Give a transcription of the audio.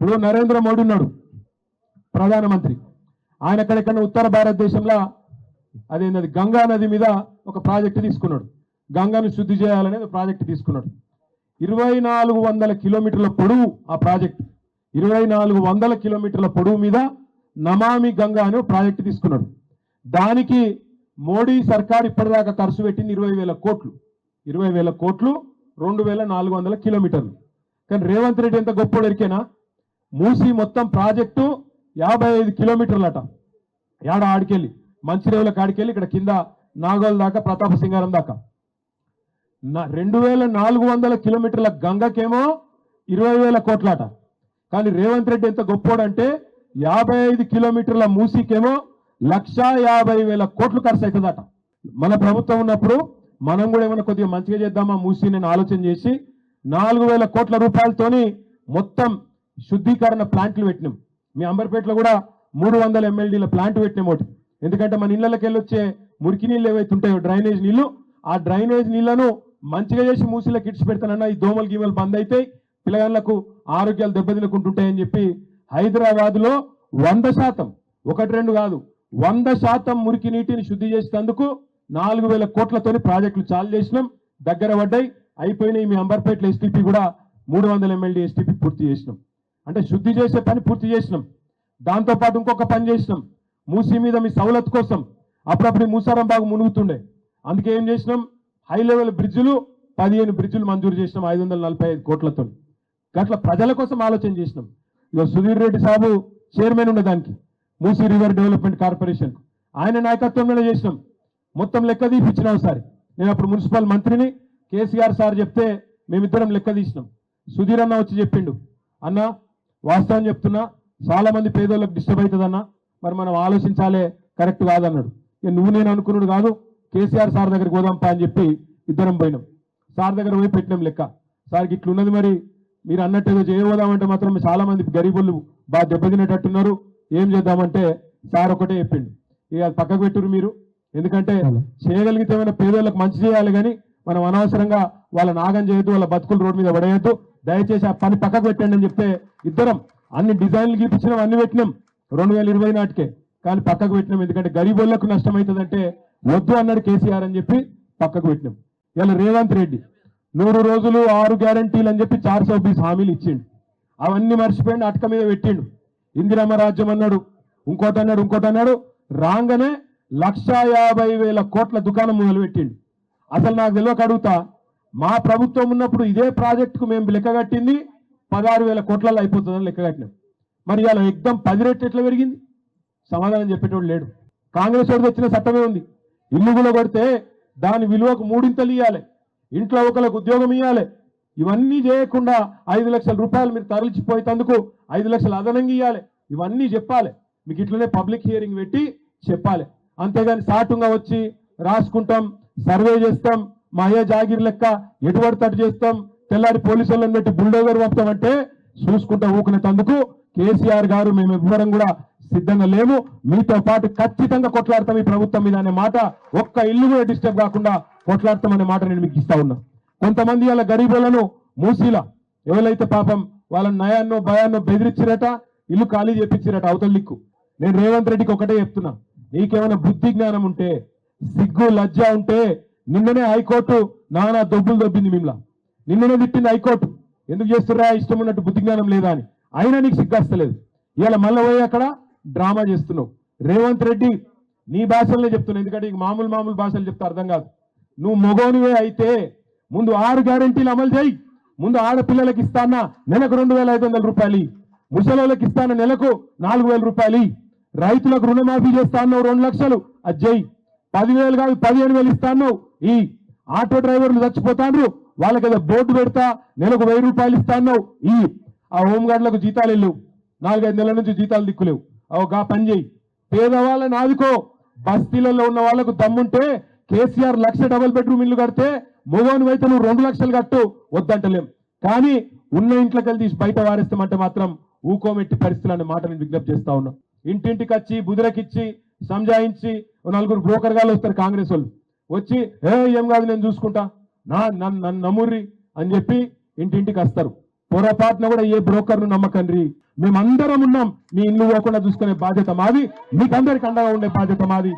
ఇప్పుడు నరేంద్ర మోడీ ఉన్నాడు ప్రధానమంత్రి. ఆయన ఎక్కడెక్కడ ఉత్తర భారతదేశంలో అదేంటది గంగా నది మీద ఒక ప్రాజెక్టు తీసుకున్నాడు. గంగాను శుద్ధి చేయాలనేది ప్రాజెక్టు తీసుకున్నాడు. ఇరవై నాలుగు వందల కిలోమీటర్ల పొడవు ఆ ప్రాజెక్ట్. ఇరవై నాలుగు వందల కిలోమీటర్ల పొడవు మీద నమామి గంగా అనే ప్రాజెక్టు తీసుకున్నాడు. దానికి మోడీ సర్కార్ ఇప్పటిదాకా ఖర్చు పెట్టింది ఇరవై వేల కోట్లు. ఇరవై వేల కోట్లు రెండు వేల నాలుగు వందల కిలోమీటర్లు. కానీ రేవంత్ రెడ్డి ఎంత గొప్ప ఎరికేనా? మూసి మొత్తం ప్రాజెక్టు యాభై ఐదు కిలోమీటర్లట. యాడ ఆడికెళ్ళి? మంచిరేవుల కాడికెళ్ళి ఇక్కడ కింద నాగోల్ దాకా ప్రతాప సింగారం దాకా. నా- రెండు వేల నాలుగు వందల కిలోమీటర్ల గంగకేమో ఇరవై వేల కోట్లాట. కానీ రేవంత్ రెడ్డి ఎంత గొప్పోడంటే యాభై ఐదు కిలోమీటర్ల మూసీకేమో లక్షా యాభై వేల కోట్లు ఖర్చు అవుతుందట మన ప్రభుత్వం ఉన్నప్పుడు మనం కూడా ఏమైనా కొద్దిగా మంచిగా చేద్దామా మూసీ నేను ఆలోచన చేసి నాలుగు వేల కోట్ల రూపాయలతోని మొత్తం శుద్ధీకరణ ప్లాంట్లు పెట్టినాం. మీ అంబర్పేటలో కూడా మూడు వందల ఎమ్మెల్డీల ప్లాంట్ పెట్టినాం ఒకటి. ఎందుకంటే మన ఇళ్ళకి వెళ్ళొచ్చే మురికి నీళ్ళు ఏవైతే ఉంటాయో డ్రైనేజ్ నీళ్ళు ఆ డ్రైనేజ్ నీళ్ళను మంచిగా చేసి మూసిలోకి కిడ్స్ పెడతానన్న ఈ దోమలు గీమలు బంద్ అయితే పిల్లగాళ్ళకు ఆరోగ్యాలు దెబ్బతినకుంటుంటాయని చెప్పి హైదరాబాద్లో వంద శాతం ఒకటి రెండు కాదు వంద శాతం మురికి నీటిని శుద్ధి చేసేందుకు నాలుగు వేల కోట్లతోని ప్రాజెక్టులు చాలు చేసినాం. దగ్గర పడ్డాయి. అయిపోయినాయి మీ అంబర్పేటలో ఎస్టీపీ కూడా మూడు వందల ఎమ్మెల్యే ఎస్టీపీ పూర్తి చేసినాం. అంటే శుద్ధి చేసే పని పూర్తి చేసినాం. దాంతో పాటు ఇంకొక పని చేసినాం. మూసీ మీద మీ సవలత్ కోసం అప్పుడప్పుడు మూసారం బాగా మునుగుతుండే. అందుకే ఏం చేసినాం? హై లెవెల్ బ్రిడ్జులు పదిహేను బ్రిడ్జులు మంజూరు చేసినాం ఐదు వందల నలభై ఐదు కోట్లతో. గట్ల ప్రజల కోసం ఆలోచన చేసినాం. ఇక సుధీర్ రెడ్డి సాబు చైర్మన్ ఉండే దానికి మూసీ రివర్ డెవలప్మెంట్ కార్పొరేషన్. ఆయన నాయకత్వంలోనే చేసినాం. మొత్తం లెక్క తీపిచ్చినాం ఒకసారి. నేను అప్పుడు మున్సిపల్ మంత్రిని కేసీఆర్ సార్ చెప్తే మేమిద్దరం లెక్క తీసినాం. సుధీర్ అన్న వచ్చి చెప్పిండు అన్న వాస్తవం చెప్తున్నా చాలా మంది పేదోళ్ళకి డిస్టర్బ్ అవుతుందన్న మరి మనం ఆలోచించాలే కరెక్ట్ కాదన్నాడు. ఇక నువ్వు నేను అనుకున్నాడు కాదు కేసీఆర్ సార్ దగ్గరికి పోదాంపా అని చెప్పి ఇద్దరం పోయినాం. సార్ దగ్గర పోయి పెట్టినాం లెక్క. సార్కి ఇట్లున్నది మరి మీరు అన్నట్టు ఏదో చేయబోదామంటే మాత్రం చాలా మంది గరీబులు బాగా దెబ్బతినేటట్టున్నారు ఏం చేద్దామంటే సార్ ఒకటే చెప్పిండు. ఇక అది పక్కకు పెట్టురు మీరు. ఎందుకంటే చేయగలిగితే ఏమైనా పేదోళ్ళకి మంచి చేయాలి కానీ మనం అనవసరంగా వాళ్ళ నాగం చేయొద్దు వాళ్ళ బతుకులు రోడ్డు మీద పడేయద్దు. దయచేసి ఆ పని పక్కకు పెట్టండి అని చెప్తే ఇద్దరం అన్ని డిజైన్లు గీపించినాం అన్ని పెట్టినాం రెండు వేల ఇరవై నాటికే. కానీ పక్కకు పెట్టినాం ఎందుకంటే గరీబోళ్ళకు నష్టం అవుతుందంటే వద్దు అన్నాడు కేసీఆర్ అని చెప్పి పక్కకు పెట్టినాం. ఇలా రేవంత్ రెడ్డి నూరు రోజులు ఆరు గ్యారంటీలు అని చెప్పి చార్ సో హామీలు ఇచ్చిండు. అవన్నీ మర్చిపోయిండు అటక మీద పెట్టిండు. ఇందిరమ్మ రాజ్యం అన్నాడు ఇంకోటి అన్నాడు ఇంకోటి అన్నాడు. రాగానే లక్షా యాభై వేల కోట్ల దుకాణం మొదలు పెట్టిండు అసలు నాకు తెలియక అడుగుతా. మా ప్రభుత్వం ఉన్నప్పుడు ఇదే ప్రాజెక్టుకు మేము లెక్క కట్టింది పదహారు వేల కోట్లలో అయిపోతుందని లెక్క కట్టినాం. మరి ఇవాళ ఎగ్దం పది రెట్లు ఎట్లా పెరిగింది? సమాధానం చెప్పేటోడు లేడు. కాంగ్రెస్ వాడికి వచ్చిన చట్టమే ఉంది. ఇల్లు కూడా కొడితే దాని విలువకు మూడింతలు ఇవ్వాలి ఇంట్లో ఒకరికి ఉద్యోగం ఇవ్వాలి ఇవన్నీ చేయకుండా ఐదు లక్షల రూపాయలు మీరు తరలిచిపోయేందుకు ఐదు లక్షలు అదనంగా ఇవ్వాలి ఇవన్నీ చెప్పాలి. మీకు ఇట్లనే పబ్లిక్ హియరింగ్ పెట్టి చెప్పాలి. అంతేగాని సాటుగా వచ్చి రాసుకుంటాం సర్వే చేస్తాం. మాయా జాగిర్ లెక్క ఎటువంటి తట్టు చేస్తాం? తెల్లారి పోలీసులను పెట్టి బుల్డోగర్ పంపుతామంటే చూసుకుంటా ఊకునేందుకు కేసీఆర్ గారు మేము ఇవ్వడం కూడా సిద్ధంగా లేము. మీతో పాటు ఖచ్చితంగా కొట్లాడతాం ఈ ప్రభుత్వం మీద అనే మాట. ఒక్క ఇల్లు కూడా డిస్టర్బ్ కాకుండా కొట్లాడతాం అనే మాట నేను మీకు ఇస్తా ఉన్నా. కొంతమంది వాళ్ళ గరీబులను మూసీల. ఎవరైతే పాపం వాళ్ళ నయాన్నో భయాన్నో బెదిరించిరట ఇల్లు ఖాళీ చేపించిరట అవతల నేను రేవంత్ రెడ్డికి ఒకటే చెప్తున్నా. నీకేమైనా బుద్ధి జ్ఞానం ఉంటే సిగ్గు లజ్జ ఉంటే నిన్ననే హైకోర్టు నానా దొబ్బులు దొబ్బింది మిమ్మల్ని నిన్ననే తిట్టింది హైకోర్టు. ఎందుకు చేస్తుర్రా? ఇష్టం ఉన్నట్టు బుద్ధి జ్ఞానం లేదా అని. అయినా నీకు సిగ్గస్తలేదు. ఇవాళ మళ్ళీ పోయి అక్కడ డ్రామా చేస్తున్నావు. రేవంత్ రెడ్డి నీ భాషలనే చెప్తున్నా ఎందుకంటే నీకు మామూలు మామూలు భాషలు చెప్తే అర్థం కాదు. నువ్వు మొగోనివే అయితే ముందు ఆరు గ్యారెంటీలు అమలు చేయి. ముందు ఆడపిల్లలకి ఇస్తానా? నెలకు రెండు వేల ఐదు వందల రూపాయలు ముసలోళ్ళకి ఇస్తాన? నెలకు నాలుగు వేల రూపాయలు రైతులకు రుణమాఫీ చేస్తాను రెండు లక్షలు. అది పదివేలు కాదు పదిహేను వేలు ఇస్తాను. ఈ ఆటో డ్రైవర్లు చచ్చిపోతాండ్రు. వాళ్ళకి ఏదో బోర్డు పెడతా నెలకు వెయ్యి రూపాయలు ఇస్తాను. ఈ ఆ హోంగార్డులకు జీతాలు వెళ్ళవు నాలుగైదు నెలల నుంచి జీతాలు దిక్కులేవు. అవు గా పని చేయి. పేదవాళ్ళని ఆదుకో. బస్తీలలో ఉన్న వాళ్ళకు దమ్ముంటే కేసీఆర్ లక్ష డబుల్ బెడ్రూమ్ ఇల్లు కడితే మొగోని అయితే నువ్వు రెండు లక్షలు కట్టు వద్దంటలేం. కానీ ఉన్న ఇంట్లోకి వెళ్ళి తీసి బయట వారేస్తామంటే మాత్రం ఊకోమెట్టి పరిస్థితులు అనే మాట నేను విజ్ఞప్తి చేస్తా ఉన్నా. ఇంటింటికి వచ్చి బుదిరకిచ్చి సంజాయించి ఓ నలుగురు బ్రోకర్ గాలు వస్తారు కాంగ్రెస్ వాళ్ళు. వచ్చి ఏ ఏం కాదు నేను చూసుకుంటా. నా నన్ను నన్ను నమ్ముర్రి అని చెప్పి ఇంటింటికి వస్తారు. పొరపాటున కూడా ఏ బ్రోకర్ను నమ్మకండి. మేమందరం ఉన్నాం. మీ ఇల్లు పోకుండా చూసుకునే బాధ్యత మాది. మీకందరికి అండగా ఉండే బాధ్యత మాది.